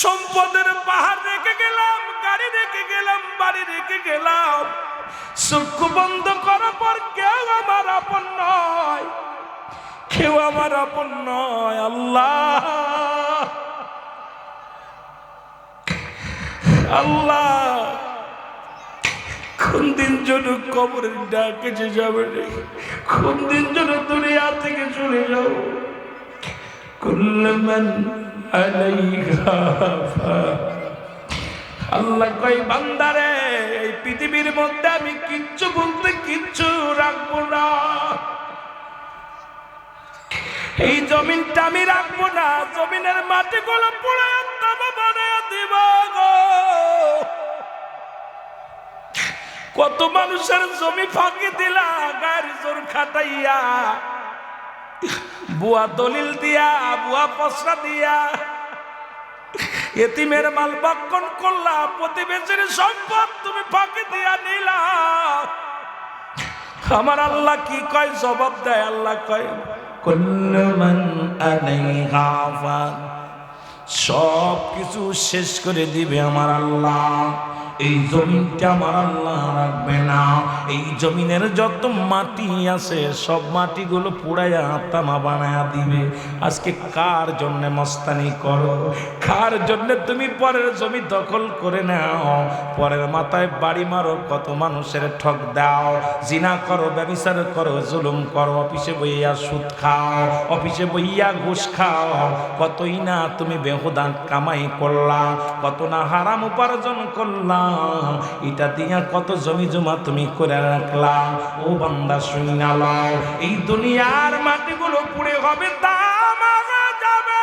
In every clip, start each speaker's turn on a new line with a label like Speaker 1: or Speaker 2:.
Speaker 1: সম্পদের পাহাড় রেখে গেলাম, গাড়ি রেখে গেলাম, বাড়ি রেখে গেলাম। চক্ষু বন্ধ করার পর কেউ আমার আপন নয়, কেউ আমার আপন নয়, আল্লাহ। আল্লাহ, কোন দিন জন্য কবরের ডাকে যে যাবে কোন দিন জন্য দুনিয়া থেকে চলে যাও কুল্লমান। আল্লাহ কই বান্দারে, এই পৃথিবীর মধ্যে আমি কিচ্ছু বলতে কিচ্ছু রাখব না। এই জমিনটা আমি রাখব না, জমিনের মাটিগুলো পুরো তামা বানায় দিব কত মানুষের জমি ফাঁকি দিলা গাড়ি জোর খাটাইয়া। বুয়া দলিল দিয়া, বুয়া পসরা দিয়া। এতিমের মাল বাক্কন করলা, প্রতিবেশীর সম্পদ তুমি ফাঁকি দিয়া নিলা আমার আল্লাহ কি কয়? জবাব দেয়, আল্লাহ কয় সব কিছু শেষ করে দিবে আমার আল্লাহ। এই জমিনটা আমার আল্লাহ রাখবে না। এই জমিনের যত মাটি আছে, সব মাটিগুলো পুড়াইয়া তামা বানায়া দিবে। আজকে কার জন্য মস্তানি করো? কার জন্য তুমি পরের জমি দখল করে নাও? পরের মাথায় বাড়ি মারো, কত মানুষের ঠক দাও। জিনা করো ব্যবসার করো, জুলুম করো, অফিসে বইয়া সুদ খাও, অফিসে বইয়া ঘুষ খাও। কতই না তুমি বেহুদা কামাই করলা, কত না হারাম উপার্জন করলা এটা দিয়া কত জমি জমা তুমি করে রাখলা। ও বান্দা শুনিনা লও। এই দুনিয়ার মাটিগুলো পুড়ে হবে যাবে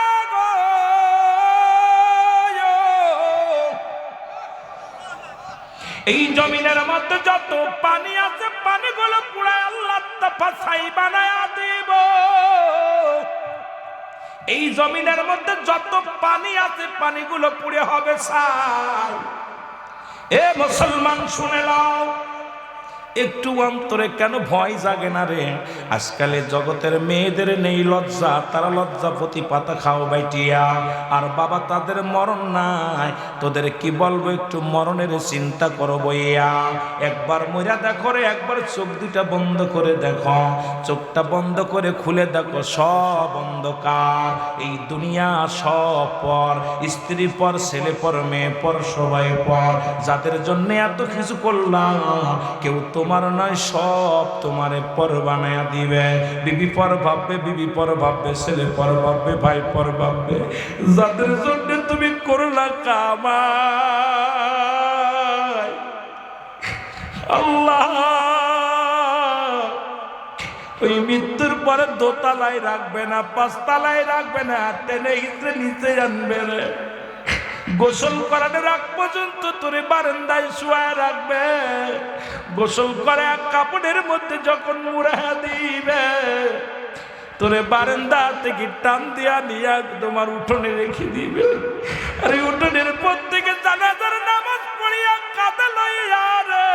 Speaker 1: এই জমিনের মধ্যে যত পানি আছে, পানিগুলো পুরাই আল্লাহ ফাঁসাই বানায় দিব। এই জমিনের মধ্যে যত পানি আছে, পানিগুলো পুড়ে হবে, সার। এ মুসলমান শুনে নাও। একটু অন্তরে কেন ভয় জাগে না রে? আজকালে জগতের মেয়েদের নেই লজ্জা, তারা লজ্জা প্রতি পাতা খাও বাইটিয়া। আর বাবা তাদের মরণ নাই, তোদের কি বলব একটু মরণের চিন্তা করো বইয়া। একবার মরিয়া দেখো রে, একবার চোখ দুটা বন্ধ করে দেখো। চোখটা বন্ধ করে খুলে দেখো, সব অন্ধকার। এই দুনিয়া সব পর, স্ত্রী পর, ছেলে পর, মেয়ে পর, সবাই পর। যাদের জন্য এত কিছু করলাম, কেউ তোমার নয়, সব তোমারে পর বানায়া দিবে। বিবি পর ভাববে, বিবি পর ভাববে, ছেলে পর ভাববে, ভাই পর ভাববে। যাদের জন্য তুমি করলা কামাই, আল্লাহ, ওই মৃত্যুর পরে দোতলায় রাখবে না, পাঁচতলায় রাখবে না, টেনে হিসে নিচে আনবে রে। গোসল করানোর আগ পর্যন্ত তোরে বারান্দায় শুয়ায় রাখবে। গোসল করে কাপড়ের মধ্যে যখন মুড়া দিবে, তোরে বারান্দা থেকে টান দিয়া নিয়া তোমার উঠোনে রেখে দিবে। আর উঠোনের পর থেকে জানাজার নামাজ পড়িয়া কাদা লইয়া রে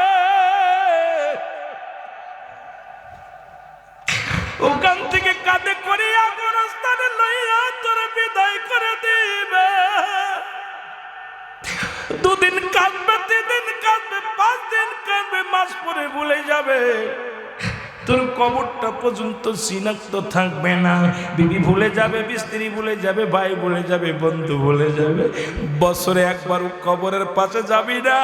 Speaker 1: ওখান থেকে কাঁধে করিয়া গোরস্থানে লইয়া তোর বিদায় করে দিবে দুদিন কাঁদবে, তিনদিন কাঁদবে পাঁচ দিন কাঁদবে, মাস পরে ভুলে যাবে। তোর কবরটা পর্যন্ত সিনাক্ত থাকবে না। বিবি ভুলে যাবে বিস্ত্রী ভুলে যাবে, ভাই ভুলে যাবে, বন্ধু ভুলে যাবে। বছরে একবার কবরের পাশে যাবি না।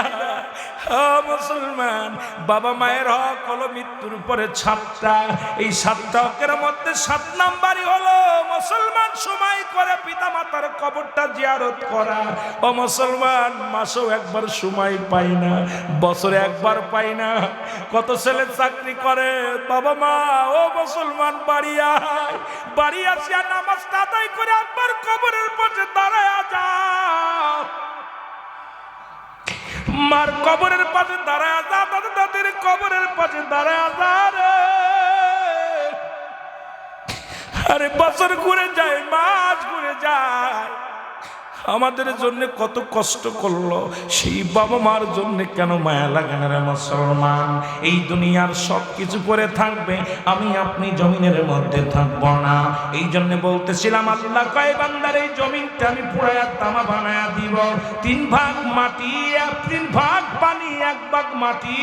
Speaker 1: মুসলমান, বাবা মায়ের হক হলো মৃত্যুর পরে সাতটা। এই সাতটা হকের মধ্যে সাত নাম্বারই হলো মুসলমান সময় করে পিতা মাতার কবরটা জিয়ারত করা। ও মুসলমান, মাসেও একবার সময় পাই না, বছরে একবার পাই না। কত ছেলে চাকরি করে, বাবা মা, ও মুসলমান, বাড়ি আয়, বাড়ি আসিয়া নামাজ আদায় করে একবার কবরের পাশে দাঁড়ায় যাও মার কবরের পাশে দাঁড়ায় আসা তাদের কবরের পাশে দাঁড়ায় আসা রে। আরে বছর ঘুরে যায় মাছ ঘুরে যায়। আমাদের জন্য কত কষ্ট করল। সেই বাবা মার জন্য কেন মায়া লাগে না রে মুসলমান? এই দুনিয়ার সব কিছু করে থাকবে, আমি আপনি জমিনের মধ্যে থাকব না। এই জন্য বলতেছিলাম, আল্লাহ কয়, বান্দার এই জমিনটা আমি পুরায়া তামা বানায়া দিব। তিন ভাগ মাটি এক তিন ভাগ পানি, এক ভাগ মাটি।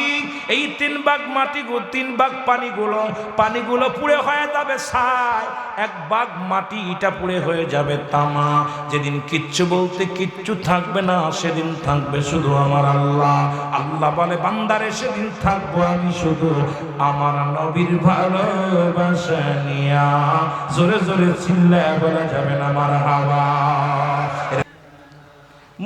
Speaker 1: এই তিন ভাগ মাটি গো, তিন ভাগ পানিগুলো পানিগুলো পুড়ে হয়ে যাবে ছাই। এক ভাগ মাটি, ইটা পুড়ে হয়ে যাবে তামা। যেদিন কিচ্ছু বলতে কিচ্ছু থাকবে না, সেদিন থাকবে শুধু আমার আল্লাহ। আল্লাহ বলে, বান্দারে, সেদিন থাকব আমি শুধু আমার নবীর ভালোবাসা নিয়া। জোরে জোরে চিল্লায় বলা যাবে না আমার হাওয়া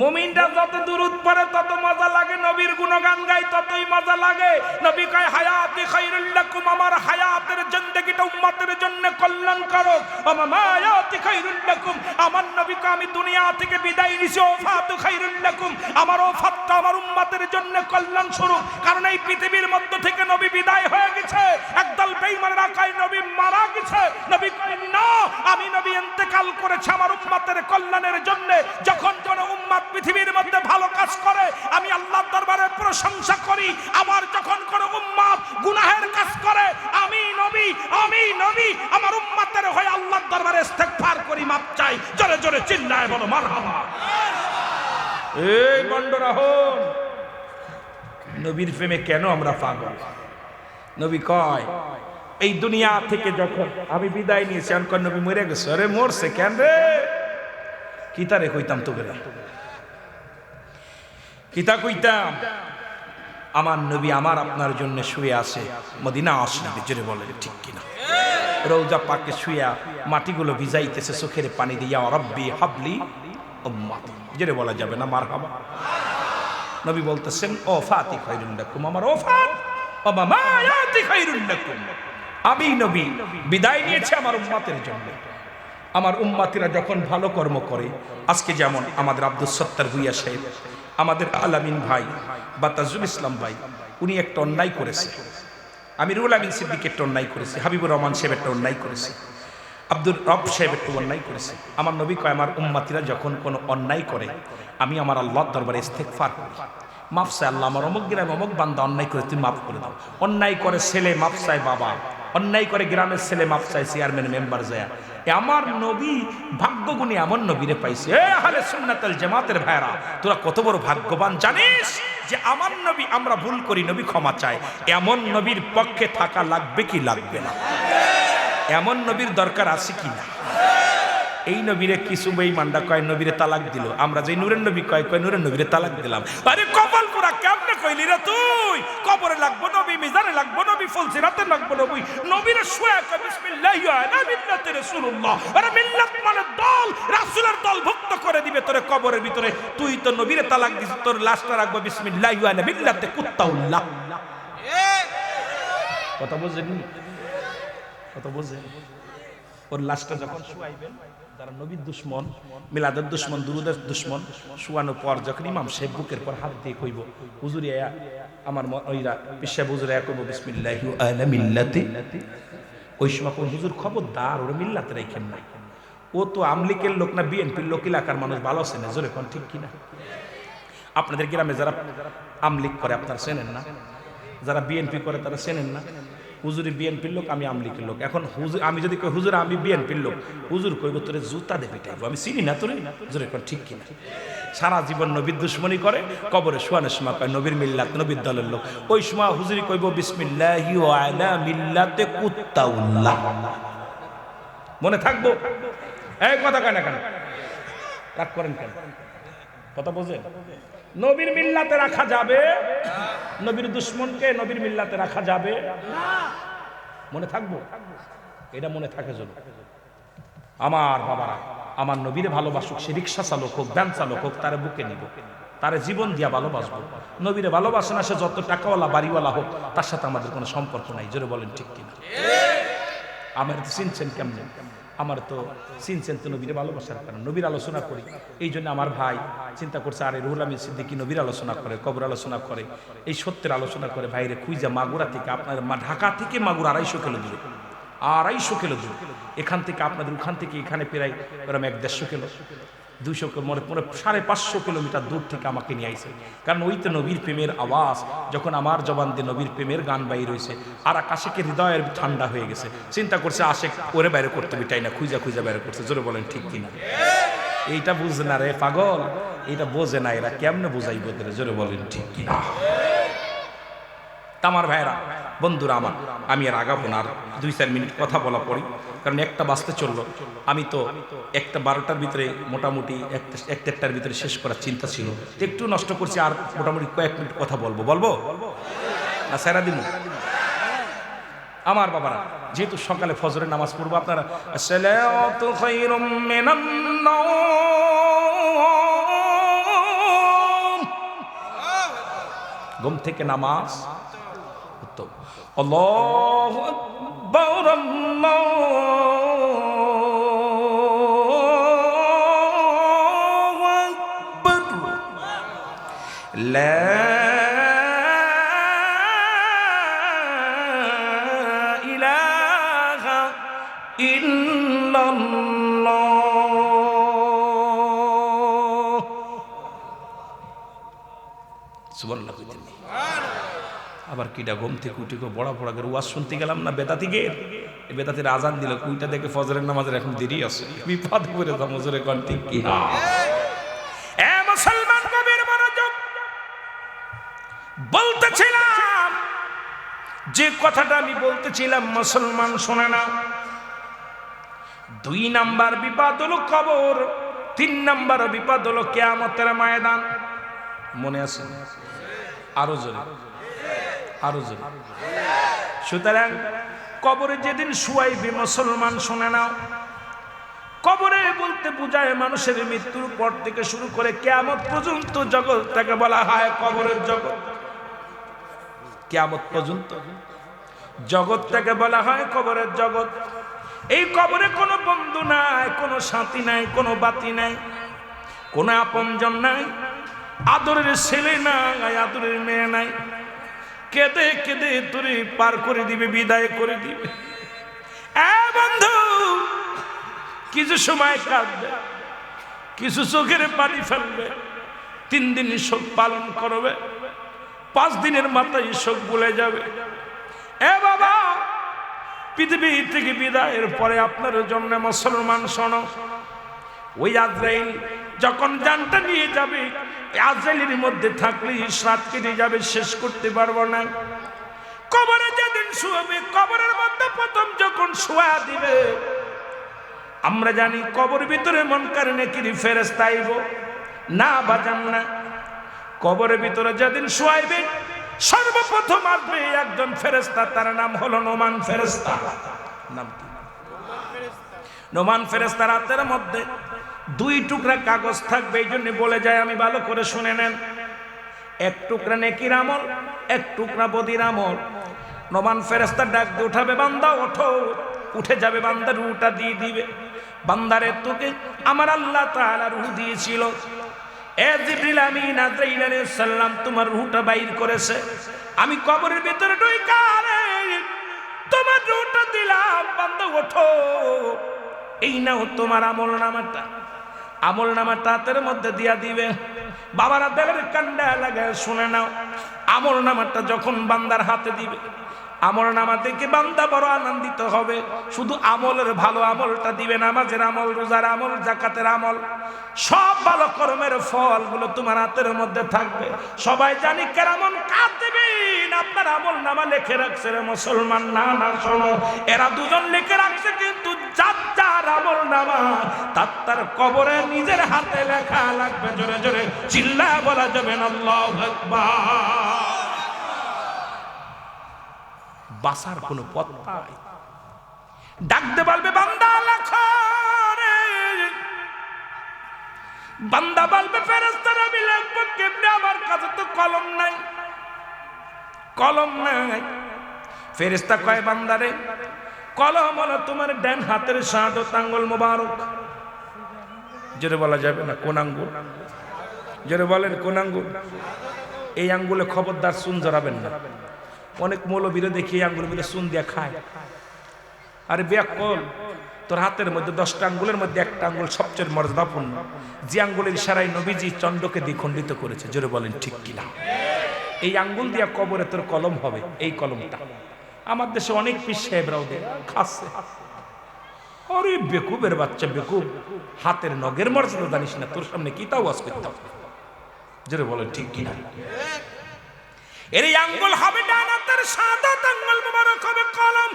Speaker 1: মুমিনটা যত দূরত পড়ে, তত মজা লাগে, নবীর গুণগান গাই ততই মজা লাগে। নবী কয়, হায়াতি খাইরুল লাকুম, আমার হায়াতের জিন্দেগিটা উম্মতের জন্য কল্যাণকারক। আমার মায়াতি খাইরুল লাকুম, আমার নবীকে আমি দুনিয়া থেকে বিদায় নিছি ওফাতু খাইরুল লাকুম। আমার ওফাতটা আমার উম্মতের জন্য কল্যাণ স্বরূপ কারণ এই পৃথিবীর মধ্য থেকে নবী বিদায় হয়ে গেছে। একদল বেঈমানরা কয়, নবী মারা গেছে। নবী কয়, না, আমি নবী ইন্তেকাল করেছে আমার উম্মতের কল্যাণের জন্য। যখন কোন উম্মত পৃথিবীর মধ্যে ভালো কাজ করে, আমি আল্লাহর দরবারে প্রশংসা করি আবার যখন কোন উম্মত গুনাহের কাজ করে, আমি নবী আমি নবী, আমার উম্মতের হয়ে আল্লাহর দরবারে ইস্তেগফার করি, মাপ চাই, জোরে জোরে চিল্লায় বলো, মারহাবা। এই বন্ডরা হন, নবীর প্রেমে কেন আমরা পাগল? নবী কয়, এই দুনিয়া থেকে যখন আমি বিদায় নিয়েছি আনকর নবী মরে গেছে? আরে মরছে কেন রে? কিতারে কইতাম তো বেলা কিতা কইতাম আমার নবী আমার আপনার জন্য শুয়ে আছে। মদিনা আসলে জোরে বলে, ঠিক কিনা? রৌজা পাকে শুয়া মাটিগুলো ভিজাইতেছে, চোখের পানি দিয়া রব্বি হাবলি জোরে বলা যাবে না মার হাবা নবী বলতেছেন, ও ফাতি খৈরুল্লাকুম আমার ও ফাত, ও মামায়াতি খৈরুল্লাকুম আমি নবী, বিদায় নিয়েছে আমার উম্মাতের জন্য। আমার উম্মাতিরা যখন ভালো কর্ম করে, আজকে যেমন আমাদের আব্দুল সত্তার ভুইয়া সাহেব, আমাদের আলামিন ভাই বা তাজুল ইসলাম ভাই, উনি একটা অন্যায় করেছে। আমি রুল আমিন সিদ্দিক একটা অন্যায় করেছি, হাবিবুর রহমান সাহেব একটা অন্যায় করেছে আব্দুল রব সাহেব একটু অন্যায় করেছে। আমার নবী কয়, আমার উম্মাতিরা যখন কোনো অন্যায় করে, আমি আমার আল্লাহর দরবারে ইস্তেকফার করি। মাফ আল্লাহ, আমার অমুক গ্রামে অমুক বান্দা অন্যায় করে, তুমি মাফ করে দাও। অন্যায় করে ছেলে মাফ চায় বাবা, অন্যায় করে গ্রামের ছেলে মাফ চায় চেয়ারম্যান মেম্বার যায়। আমার নবী ভাগ্যগুণী এমন নবীরে পাইছে। হালে সুন্নাতাল জামাতের ভাইরা তোরা কত বড় ভাগ্যবান, জানিস? যে আমার নবী আমরা ভুল করি, নবী ক্ষমা চায়। এমন নবীর পক্ষে থাকা লাগবে কি লাগবে না? এমন নবীর দরকার আছে কি না? এই নবীরে কিছু বেঈমানরা কয় নবীরে তালাক দিল। আমরা যে নূরের নবী কয় কয় নূরের নবীরে তালাক দিলাম। আরে কপাল পুরা কেমনে কইলি রে তুই? কবরে লাগবো নবী মিজানে লাগবো নবী ফলসি রাতে লাগবো নবী। নবীরে শুয়ে কয় বিসমিল্লাহি আলা মিল্লাতি রাসূলুল্লাহ। আরে মিল্লাত মানে দল রাসূলের দল ভুক্ত করে দিবে তোরে কবরের ভিতরে। তুই তো নবীরে তালাক দিস তোর লাশটা রাখব বিসমিল্লাহি আলা মিল্লাতি কুত্তাউল্লাহ। কথা বুঝেন কথা বুঝেন ওর লাশটা যখন শুয়াইবেন, যারা নবীর দুশ্মন, মিলাদের দুশ্মন, দুরুদের দুশ্মন, শুয়ানোর পর যখন ইমাম সাহেব বুকের পর হাত দিয়ে কইব, হুজুরি আয়া, আমার ওইরা পিসা হুজুরে আয়া কইব, বিসমিল্লাহি মিল্লাতি। ওই সময় কোন হুজুর খবরদার, ওরা মিল্লাতে রাখেন না। ও তো আমলিকের লোক না, বিএনপির লোক, এলাকার মানুষ ভালো আছে না? জোরে কোন, ঠিক কিনা আপনাদের গ্রামে যারা আমলিক করে, আপনারা চেনেন না? যারা বিএনপি করে, তারা চেনেন না? হুজুরি বিএনপির লোক, আমি আমলিকের লোক। এখন হুজুর আমি যদি কই, হুজুর, আমি বিএনপির লোক। হুজুর কইব, তোরে জুতা দেবে টাইব আমি চিনি না তোরে। হুজুরে কোন ঠিক কিনা? সারা জীবন নবীর দুশ্মনী করে, কবরে শোয়ানোর সময় কয় নবীর মিল্লাত, নবীর দলের লোক। ওই সময় হুজুরি কইব, বিসমিল্লাহি ওয়া আলা মিল্লাতে কুত্তাউল্লাহ। মনে থাকব? এই কথা কেন কেন? রাগ করেন কেন? কথা বোঝেন? নবীর মিল্লাতে রাখা যাবে। নবীর দুশ্মনকে নবীর মিল্লাতে রাখা যাবে। মনে থাকব? এটা মনে থাকে জন্য আমার বাবারা, আমার নবীরে ভালোবাসুক, সে রিক্সা চালক হোক, ভ্যান চালক হোক, তারে বুকে নিব। তারে জীবন দিয়া ভালোবাসবো। নবীরে ভালোবাসে না, সে যত টাকাওয়ালা, বাড়িওয়ালা হোক, তার সাথে আমাদের কোনো সম্পর্ক নাই। জোরে বলেন ঠিক কিনা? আমার চিনছেন কেমনে? আমার তো চিনছেন তো নবীর ভালোবাসার কারণ। নবীর আলোচনা করি। এই জন্য আমার ভাই চিন্তা করছে, আরে রুহুল আমিন সিদ্দিকি নবীর আলোচনা করে, কবর আলোচনা করে, এই সত্যের আলোচনা করে, ভাইরে খুঁজা মাগুরা থেকে আপনার মা ঢাকা থেকে মাগুর আড়াইশো কিলো দূরে, আড়াইশো কিলো দূরে। এখান থেকে আপনাদের ওখান থেকে এখানে প্রায় ওরম এক দেড়শো কিলো। দুইশো মনে সাড়ে পাঁচশো কিলোমিটার দূর থেকে আমাকে নিয়ে আইছে। কারণ ওই তো নবীর প্রেমের আওয়াজ, যখন আমার জবান দিয়ে নবীর প্রেমের গান বাই হয়েছে আর আকাশেকে হৃদয়ের ঠান্ডা হয়ে গেছে। চিন্তা করছে, আশেক, ওরে বাইরে করতে বিটাই না? খুঁজা খুঁজা বাইরে করছে। জোরে বলেন, ঠিক কিনা? এইটা বুঝে না রে পাগল। এইটা বোঝে না, এরা কেমনে বুঝাইব এদের? জোরে বলেন, ঠিক কিনা? তামার ভাইরা বন্ধুরা আমার, আমি আর আগাবো না, আর দুই চার মিনিট কথা বলা পড়ি, কারণ একটা বাঁচতে চলল। আমি তো একটা বারোটার ভিতরে মোটামুটি একটা একটার ভিতরে শেষ করার চিন্তা ছিল। একটু নষ্ট করছি, আর মোটামুটি কয়েক মিনিট কথা বলব। বলব? না স্যারা দিন আমার বাবারা, যেহেতু সকালে ফজরের নামাজ পড়ব, আপনারা। ঘুম থেকে নামাজ উত্তম। আল্লাহু আকবার কিটা ঘুম থেকে উঠে গো বড়া বড়া করে ওয়াজ শুনতে গেলাম না বেতাতিকে বেতাতির আজান দিল কুইটা দেখে ফজরের নামাজের এখন দেরি আছে। বিপদ করে মজুরে কন ঠিক কি? না। এ মুসলমান কবির মনোযোগ। বলতেছিলাম যে কথাটা আমি বলতেছিলাম মুসলমান শোনে না। দুই নাম্বার বিপদ হলো কবর তিন নাম্বার বিপদ হলো কেয়ামতের ময়দান। মনে আছে? আরও জোরে। আরও জোরে। সুতরাং কবরে যেদিন শুয়াইবে মুসলমান, শুনে নাও। কবরে বলতে বোঝায় মানুষের মৃত্যুর পর থেকে শুরু করে কেয়ামত পর্যন্ত জগৎটাকে বলা হয় কবরের জগৎ। কেয়ামত পর্যন্ত জগৎটাকে বলা হয় কবরের জগৎ। এই কবরে কোনো বন্ধু নাই, কোনো সাথী নাই, কোনো বাতি নাই, কোনো আপনজন নাই, আদরের ছেলে নাই, আদরের মেয়ে নাই। কেঁদে কেঁদে তোরে পার করে দিবে, বিদায় করে দিবে। বন্ধু, কিছু সময় কাঁদবে, কিছু চোখের পানি ফেলবে, তিন দিন শোক পালন করবে, পাঁচ দিনের মাথায় শোক ভুলে যাবে। এ বাবা, পৃথিবী থেকে বিদায়ের পরে আপনার জন্য মুসলমান শোনো। ওই আজরাইল যখন জানটা নিয়ে যাবে, এই আজরাইলের মধ্যে থাকলে সাত কেটে যাবে, শেষ করতে পারব না। কবরে যেদিন শুয়াবে, কবরের মধ্যে প্রথম যখন শোয়া দিবে, আমরা জানি কবর ভিতরে মন কারণে কিরি ফেরেস্তা আইব। না, বাজান না। কবরের ভিতরে যেদিন শোয়াইবে, সর্বপ্রথম আসবে একজন ফেরেস্তা তার নাম হলো নোমান ফেরেস্তা নাম কি? নোমান ফেরেস্তা রাতের মধ্যে দুই টুকরা কাগজ থাকবে, এই জন্য বলে যায়, আমি ভালো করে শুনে নেন। এক টুকরা নেকির আমল, এক টুকরা বদির আমল। নবান ফেরেস্তা ডাক দিয়ে উঠাবে, বান্দা ওঠো। উঠে যাবে, বান্দা রুটা দিয়ে দিবে। বান্দারে তোকে আমার আল্লাহ তাআলা রুহ দিয়েছিল। এ জিবরিল আমিন আজরাইল আলাইহিস সালাম, তোমার রুহটা বাইর করেছে। আমি কবরের ভিতরে ঢুইকা রে তোমার রুহটা দিলাম, বান্দা ওঠো। এই নাও তোমার আমল নামাটা। আমল নামাটা হাতের মধ্যে দিয়া দিবে। বাবারা দেবের কান্ডা লাগায় শুনে নাও। আমল নামাটা যখন বান্দার হাতে দিবে, আমল নামা দেখে বান্দা বড় আনন্দিত হবে। শুধু আমলের ভালো আমলটা দিবে, নামাজের আমল, রোজার আমল, জাকাতের আমল। সব ভালো কর্মের ফলগুলো তোমার হাতের মধ্যে থাকবে। সবাই জানি কেমন কাজ দেবেন। আপনার আমল নামা লিখে রাখছে রে মুসলমান। না না, শোনো। এরা দুজন লিখে রাখছে, কিন্তু আমল নামা, তার তার কবরে নিজের হাতে লেখা লাগবে জোরে জোরে, চিল্লা বলা যাবে বাসার কোনো পথ নাই। ডাকতে বলবে, বান্দা লেখো বান্দা বলবে ফেরেস্তারা আমি লিখব আমার কাছে তো কলম নাই। কলম নাই। ফেরেস্তা কয় বান্দারে কলম হলো তোমার ডান হাতের শাহাদত আঙ্গুল মোবারক। জোরে বলা যাবে না, কোন আঙ্গুল? জোরে বলেন, কোন আঙ্গুল? এই আঙ্গুলে খবরদার সুন জড়াবেন না। অনেক মৌলবীরা দেখি এই আঙ্গুল মিলে সুন দিয়ে খায়। আরে ব্যাকল তোর হাতের মধ্যে দশটা আঙ্গুলের মধ্যে একটা আঙ্গুল সবচেয়ে মর্যাদাপূর্ণ। যে আঙ্গুলের ইশারায় নবীজি চন্দ্রকে দ্বিখণ্ডিত করেছে, জোরে বলেন ঠিক কিনা? এই আঙ্গুল দিয়া কবরে তোর কলম হবে, এই কলমটা। আমার দেশে অনেক সাহেবরাও দে খাচ্ছে আরে বেকুবের বাচ্চা, বেকুব, হাতের নগের মর্যাদা জানিস না, তোর সামনে কি তাও আজ করতে জোরে বলেন, ঠিক কিনা? এর আঙ্গুল হবে ডানাতের সাদা আঙ্গুল মোবারক হবে কলম।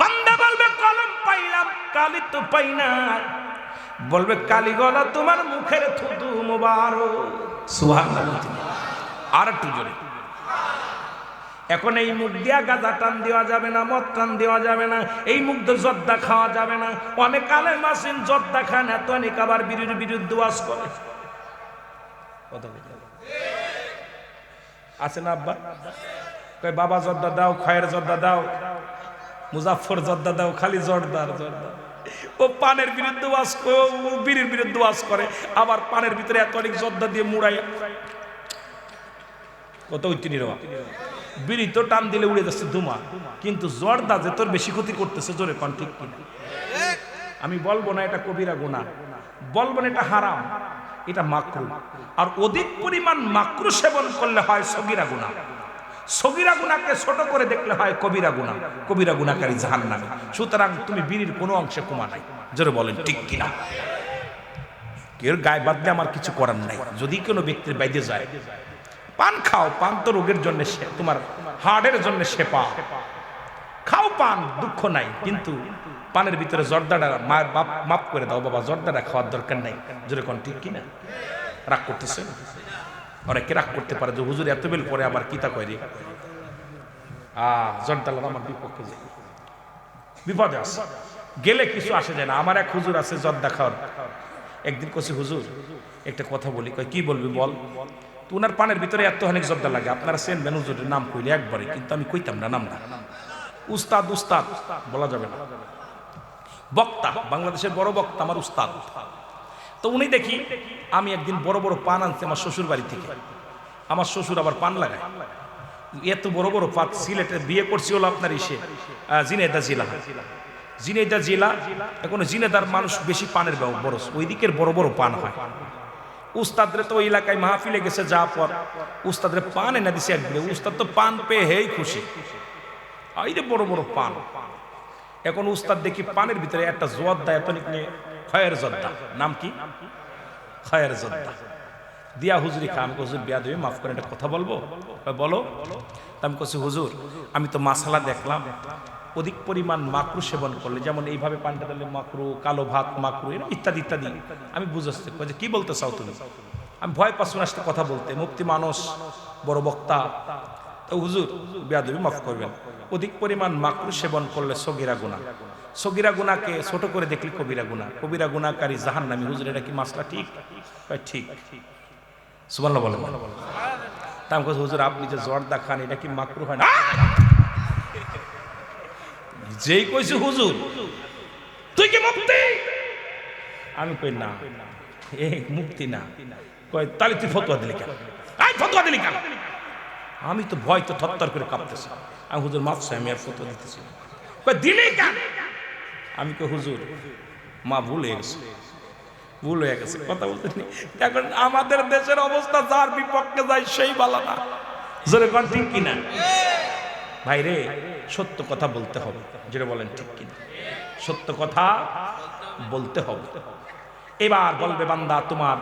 Speaker 1: বান্দা বলবে, কলম পাইলাম, কালি তো পাই না বলবে, কালি গলা তোমার মুখের থুতু মোবারক। সুবহানাল্লাহ। আর একটু জোরে। এখন এই মুখ দিয়া গাঁজা টান দেওয়া যাবে না, মদ টান দেওয়া যাবে না, এই মুখ দিয়ে জর্দা খাওয়া যাবে না। অনেক আলের মাসিন জর্দা খান, এত অনেক আবার বিরুদ্ধ বিরুদ্ধে ওয়াজ করে। আছে না আব্বা? কয়, বাবা জর্দা দাও, খয়ের জর্দা দাও মুজাফর জর্দা দাও, খালি জর্দার জর্দা। ও পানের বিরুদ্ধে ওয়াজ করে ও বিড়ির বিরুদ্ধে ওয়াজ করে, আবার পানের ভিতরে এত অনেক জর্দা দিয়ে মুড়াই কত রবা বিড়ি তো টান দিলে উড়ে যাচ্ছে ধুমা। কিন্তু জর্দা যে তোর বেশি ক্ষতি করতেছে, জোরে কন, ঠিক কিনা? আমি বলব না এটা কবিরা গুণা বলব না এটা হারাম। এটা মাকরু। আর অধিক পরিমাণ মাকরু সেবন করলে হয় সগিরা গুণা সগিরা গুণাকে ছোট করে দেখলে হয় কবিরা গুণা কবিরা গুণাকারী জাহান নামে সুতরাং তুমি বিড়ির কোনো অংশে কমা নাই। জোরে বলেন, ঠিক কিনা? কেউ গায়ে বাদলে আমার কিছু করার নাই। যদি কোনো ব্যক্তির বাইরে যায় পান খাও, পান তো রোগের জন্য সে- তোমার হার্টের জন্য সেপা খাও পান, দুঃখ নাই, কিন্তু পানের ভিতরে জর্দাটা মায়ের বাপ মাপ করে দাও, বাবা, জর্দাটা খাওয়ার দরকার নাই। জোরে কোন ঠিক কিনা? রাগ করতেছে? অনেকে রাগ করতে পারে যে, হুজুর, এত বেল পরে আবার কিতা কয় রে? আ জর্দালাম আমার বিপক্ষে যায় বিপদে আছে। গেলে কিছু আসে যায় না। আমার এক হুজুর আছে জর্দা খাওয়ার। একদিন কছি হুজুর, একটা কথা বলি। কয়, কি বলবি বল? তো উনার পানের ভিতরে এত অনেক জর্দা লাগে। আপনারা চেনবেন হুজুরের নাম কইলে একবারে, কিন্তু আমি কইতাম না নাম না উস্তাদ উস্তাদ, বলা যাবে না। বক্তা, বাংলাদেশের বড় বক্তা আমার উস্তাদ। তো উনি দেখি, আমি একদিন বড় বড় পান আনছি আমার শ্বশুর বাড়ি থেকে। আমার শ্বশুর আবার পান লাগায়। এত বড় বড় পাত সিলেটে বিয়ে করছি হলো আপনার ইসে জিনেদা জেলা। জিনেদা জেলা, এখন জিনেদার মানুষ বেশি পানের বড় ওই দিকের বড় বড় পান হয়। উস্তাদরে তো ওই এলাকায় মাহফিলে গেছে যা পর। উস্তাদরে পান এনে দিছে এক বিলে। উস্তাদ তো পান পেয়ে হেই খুশি। যে বড় বড় পান। এখন উস্তাদ দেখি পানের ভিতরে একটা জোয়াদ্দা এত নিয়ে খয়ের জর্দা নাম কি? খয়ের জর্দা দিয়া হুজুরি খা। আমি হুজুর, বিয়া দেবে, মাফ করে একটা কথা বলব? বলো। আমি কছি হুজুর, আমি তো মাসালা দেখলাম। অধিক পরিমাণ মাকরু সেবন করলে যেমন এইভাবে পানটা দিলে মাকরু কালো ভাত মাকরু ইত্যাদি ইত্যাদি। আমি কয় যে কি বলতে চাও তুমি? আমি ভয় পাচ্ছি না কথা বলতে। মুক্তি মানুষ বড় বক্তা। তো হুজুর বিয়া দেবে মাফ করবেন। অধিক পরিমাণ মাকরু সেবন করলে সগিরা গুণা সগিরা গুণাকে ছোট করে দেখলি কবিরা গুণা কবিরা গুণাকারী জাহান নামি হুজুর এটা কি মাসলা ঠিক? ঠিক। সুবর্ণ বলেন। তা আমি কইছি, হুজুর আপনি যে জর্দা খান এটা কি মাকরু হয় না? যেই কইছি হুজুর, তুই কি মুক্তি আমি কই, না। এ মুক্তি না। কয়, তাহলে তুই ফতোয়া দিলি কেন? আই ফতোয়া দিলি কেন? আমি তো ভয় তো থরথর করে কাঁপতেছি। আমি হুজুর, মাফ আমি আর ফতোয়া দিতেছি। কয়, দিলি কেন? আমি কই, হুজুর, মা ভুল হয়ে গেছে। ভুল হয়ে গেছে, কথা বলতে এখন আমাদের দেশের অবস্থা যার বিপক্ষে যায়, সেই বালা না। জোরে কন, ঠিক কিনা? ভাই রে সত্য কথা বলতে হবে। যেটা বলেন ঠিক কিনা সত্য কথা বলতে হবে। এবার বলবে বান্দা, তোমার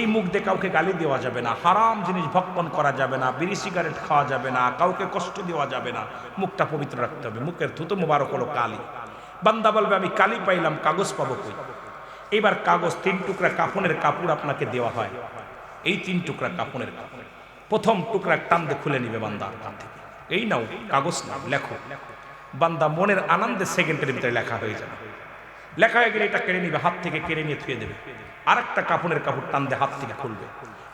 Speaker 1: এই মুখ দিয়ে কাউকে গালি দেওয়া যাবে না, হারাম জিনিস ভক্ষণ করা যাবে না, বিড়ি সিগারেট খাওয়া যাবে না, কাউকে কষ্ট দেওয়া যাবে না, মুখটা পবিত্র রাখতে হবে, মুখের থুতো মুবারক হলো কালি। বান্দা বলবে, আমি কালি পাইলাম, কাগজ পাবো কই? এবার কাগজ তিন টুকরা কাফনের কাপড় আপনাকে দেওয়া হয়। এই তিন টুকরা কাফনের কাপড়। প্রথম টুকরা টান খুলে নিবে বান্দা কান থেকে। এই নাও, কাগজ নাও, লেখো। বান্দা মনের আনন্দে সেকেন্ডের ভিতরে লেখা হয়ে যাবে। লেখা হয়ে গেলে এটা কেড়ে নিবে, হাত থেকে কেড়ে নিয়ে থুয়ে দেবে। আর একটা কাপড়ের কাপড় টান দিয়ে হাত থেকে খুলবে।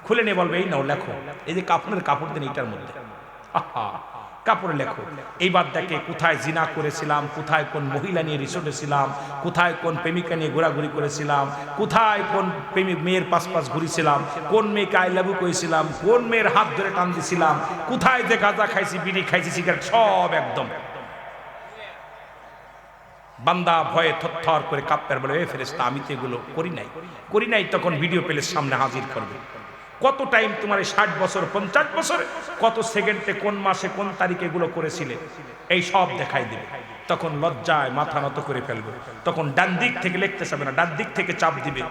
Speaker 1: খুলে নিয়ে বলবে, এই নাও, লেখো। এই যে কাপড়ের কাপড় দেন, এইটার মধ্যে। আহা, কাপড়ে লেখো। এইবার দেখে কোথায় জিনা করেছিলাম, কোথায় কোন মহিলা নিয়ে রিসোর্টে ছিলাম, কোথায় কোন প্রেমিকা নিয়ে ঘোরাঘুরি করেছিলাম, কোথায় কোন প্রেমিক মেয়ের পাশ পাশ ঘুরেছিলাম, কোন মেয়েকে আই লাভু করেছিলাম, কোন মেয়ের হাত ধরে টান দিছিলাম, কোথায় যে গাঁজা খাইছি, বিড়ি খাইছি সিগারেট সব একদম। বান্দা ভয়ে থরথর করে কাপ্পের বলে, এ ফেরেস্তা আমি তো এগুলো করি নাই। করি নাই তখন ভিডিও প্লের সামনে হাজির করবে। কত টাইম তোমার ষাট বছর, পঞ্চাশ বছরে, কত সেকেন্ডে কোন মাসে কোন তারিখে এগুলো করেছিলে, এই সব দেখাই দেবে। তখন লজ্জায় মাথা নত করে ফেলবে। তখন ডান দিক থেকে লিখতে যাবে না, ডান দিক থেকে চাপ দিবে।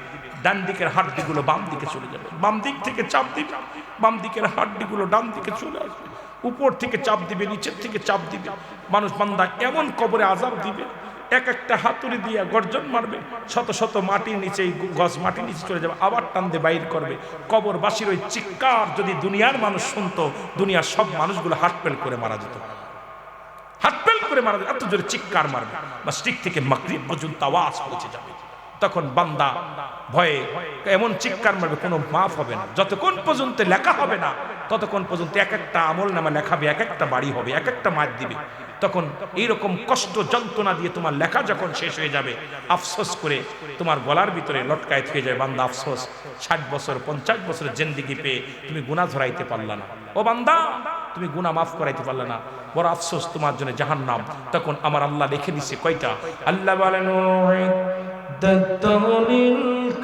Speaker 1: ডান দিকের হাড্ডিগুলো বাম দিকে চলে যাবে। বাম দিক থেকে চাপ দিবে, বাম দিকের হাড্ডিগুলো ডান দিকে চলে আসবে। উপর থেকে চাপ দিবে, নিচের থেকে চাপ দিবে। মানুষ বান্দা এমন কবরে আজাব দিবে এক একটা হাতুড়ি দিয়ে গর্জন মারবে, শত শত মাটির নিচে গজ মাটির নিচে চলে যাবে, আবার টান দিয়ে বাইর করবে। কবরবাসীর ওই চিৎকার যদি দুনিয়ার মানুষ শুনতো, দুনিয়ার সব মানুষগুলো হাটপেল করে মারা যেত। হাটপেল করে মারা যেত, এত জোরে চিৎকার মারবে। বা স্টিক থেকে মাকরিব পর্যন্ত আওয়াজ পৌঁছে যাবে। তখন বান্দা ভয়ে এমন চিৎকার মারবে, কোনো মাফ হবে না। যতক্ষণ পর্যন্ত লেখা হবে না, ততক্ষণ পর্যন্ত এক একটা আমল নামা লেখাবে, এক একটা বাড়ি হবে, এক একটা মাছ দিবে। তখন এইরকম কষ্ট যন্ত্রণা দিয়ে তোমার লেখা যখন শেষ হয়ে যাবে, আফসোস করে তোমার গলার ভিতরে লটকায় থেকে যায়, বান্দা, আফসোস। ষাট বছর, পঞ্চাশ বছরের জেন্দিগি পেয়ে তুমি গুণা ধরাইতে পারলা না। ও বান্দা, তুমি গুণা মাফ করাইতে পারলে না। বড় আফসোস তোমার জন্য জাহান নাম তখন আমার আল্লাহ লিখে দিছে কয়টা? আল্লাহ বলেন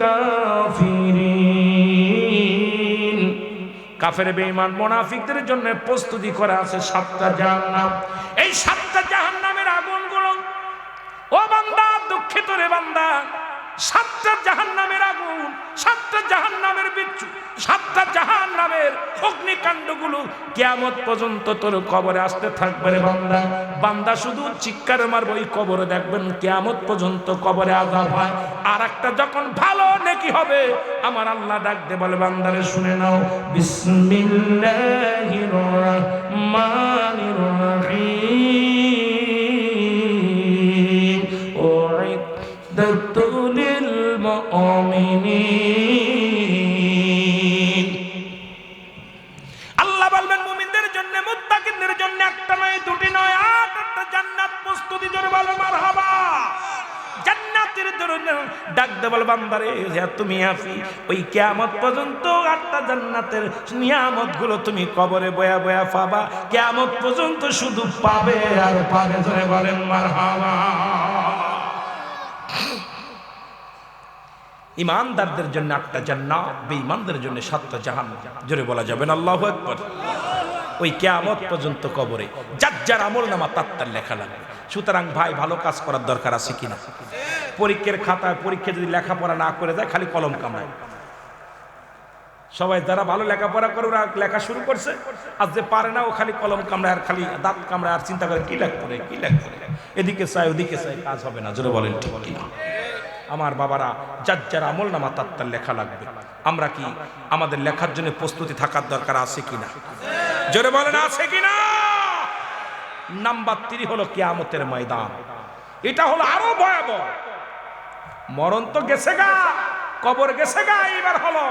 Speaker 2: কাফিরিন।
Speaker 1: কাফের বেঈমান মোনাফিকদের জন্য প্রস্তুতি করা আছে সাতটা জাহান্নাম। এই সাতটা জাহান্নামের আগুনগুলো, ও বান্দা, দুঃখিত রে বান্দা। সাতটা জাহান্নামের আগুন, সাতটা জাহান্নামের বিচ্ছু, সাতটা জাহান্নামের অগ্নিকাণ্ডগুলো কেয়ামত পর্যন্ত তোর কবরে আসতে থাকবে রে বান্দা। বান্দা, শুধু চিৎকার মারবো ওই কবরে দেখবেন কেয়ামত পর্যন্ত কবরে আজাব হয়। আর একটা যখন ভালো নেকি হবে, আমার আল্লাহ ডাক দে বলে বান্দারে শুনে নাও।
Speaker 2: বিসমিল্লাহির রহমানির রহিম।
Speaker 1: জন্য বান্দারে তুমি ওই কিয়ামত পর্যন্ত জান্নাতের নিয়ামতগুলো তুমি কবরে বয়া বয়া পাবা। কিয়ামত পর্যন্ত শুধু পাবে আর পাবে জোরে বলেন, মারহাবা। ইমানদারদের জন্য আটটা জান্নাত, বেঈমানদের জন্য সাতটা জাহান জোরে বলা যাবে না? আল্লাহু আকবার। ওই কেয়ামত পর্যন্ত কবরে যার যার আমল নামা তার তার লেখা লাগবে। সুতরাং ভাই, ভালো কাজ করার দরকার আছে কিনা? পরীক্ষার খাতায় পরীক্ষা যদি লেখাপড়া না করে দেয় খালি কলম কামায়। সবাই যারা ভালো লেখাপড়া করে, ওরা লেখা শুরু করছে। আর যে পারে না, ও খালি কলম কামড়ায় আর খালি দাঁত কামড়ায় আর চিন্তা করে, কি করে কি করে এদিকে চাই ওদিকে চাই কাজ হবে না। জোরে বলেন, ঠিক কিনা আমার বাবারা, যার যার আমল নামা, তার তার লেখা লাগবে। আমরা কি আমাদের লেখার জন্য প্রস্তুতি থাকার দরকার আছে কিনা জোরে বলেন, আছে কিনা নাম্বার তিরি হলো কেয়ামতের ময়দান। এটা হলো আরও ভয়াবহ। মরণ তো গেছে গা, কবর গেছে গা, এবার হলো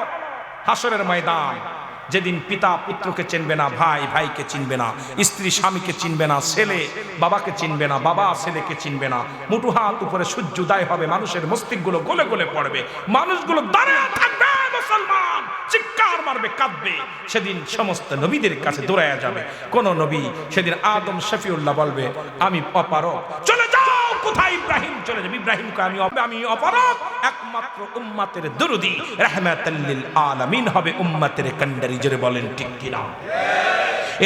Speaker 1: হাসরের ময়দান। যেদিন পিতা পুত্রকে চিনবে না, ভাই ভাইকে চিনবে না, স্ত্রী স্বামীকে চিনবে না, ছেলে বাবাকে চিনবে না, বাবা ছেলেকে চিনবে না, মুঠু হাত উপরে সূর্য উদয় হবে, মানুষের মস্তিষ্কগুলো গলে গলে পড়বে, মানুষগুলো দাঁড়িয়ে থাকবে, মুসলমান! চিৎকার মারবে, কাঁদবে। সেদিন সমস্ত নবীদের কাছে দৌড়ায়া যাবে। কোন নবী সেদিন আদম শফিউল্লাহ বলবে, আমি অপারক চলে কোথায় ইব্রাহিম চলে যাবে? ইব্রাহিমকে আমি আমি অপারক একমাত্র উম্মাতের দুরুদি। রাহমাতাল্লিল আলামিন হবে উম্মাতের কান্ডারি জোরে বলেন ঠিক কিনা?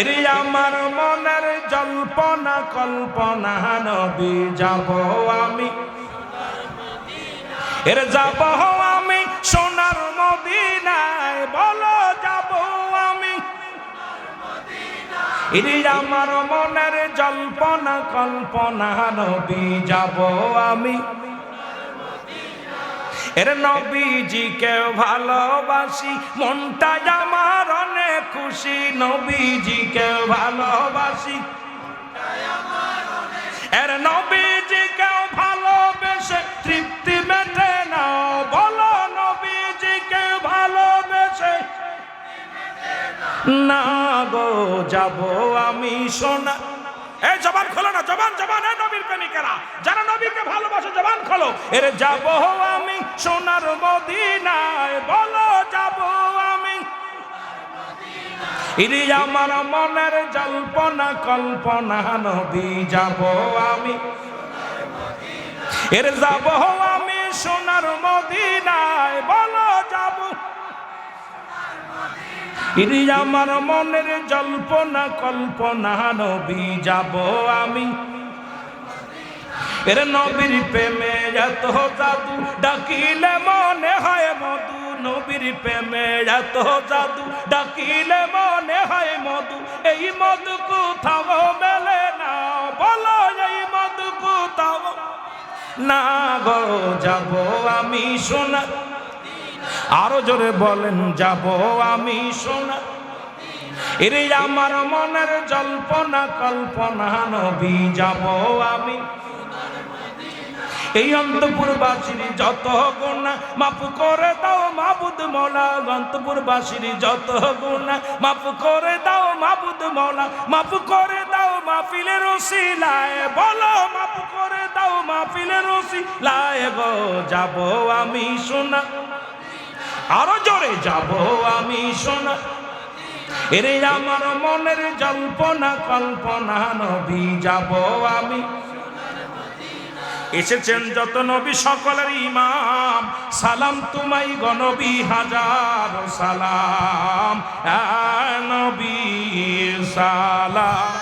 Speaker 1: এরে আমার মনের জল্পনা, কল্পনা, নবী, যাব আমি। এর যাব আমি সোনার মদিনায়, বলো যাব আমি। এরে আমার মনের জল্পনা কল্পনা নবী যাব আমি। এর নবীজিকে ভালোবাসি, মনটা আমার অনেক খুশি, নবীজিকে ভালোবাসি। এর নবীজিকে ভালোবেসে তৃপ্তি মেটে না বলো নবীজিকে ভালোবেসে। না গো, যাব আমি সোনা। এই জবান খোলো না, জবান জবান নবীর প্রেমিকেরা। যারা নবীকে ভালোবাসে, জবান খোলো। এর আমি সোনার মদিনায়, বলো আমি। ইরি আমার মনের জল্পনা, কল্পনা, নবী যাব আমি। এর যাব আমি সোনার মদিনায়, বলো ইরি আমার মনের জল্পনা, কল্পনা, নবী যাব আমি। এর নবীর প্রেমে এত জাদু, ডাকিলে মনে হয় মধু। নবীর প্রেমে এত জাদু, ডাকিলে মনে হয় মধু। এই মধু কোথাও মেলে না, বলো এই মধু কোথাও। না গো, যাব আমি সোনা আরও জোরে বলেন, যাব আমি সোনা। এরে আমার মনের জল্পনা, কল্পনা, নবী, যাব আমি এই অন্তপুরবাসীর যত গুণা, মাফ করে দাও মাবুদ মৌলা। অন্তপুরবাসীর যত গুণা, মাফ করে দাও মাবুদ মৌলা। মাফ করে দাও মাহফিলের রসিলায় বলো মাফ করে দাও মাহফিলের রসিলায় গো, যাব আমি শোনা আরও জোরে যাব আমি শোনা। এরে আমার মনের জল্পনা কল্পনা নবী, যাব আমি। এসেছেন যত নবী, সকলের ইমাম। সালাম তোমাই গনবী হাজার সালাম। নবী, সালাম।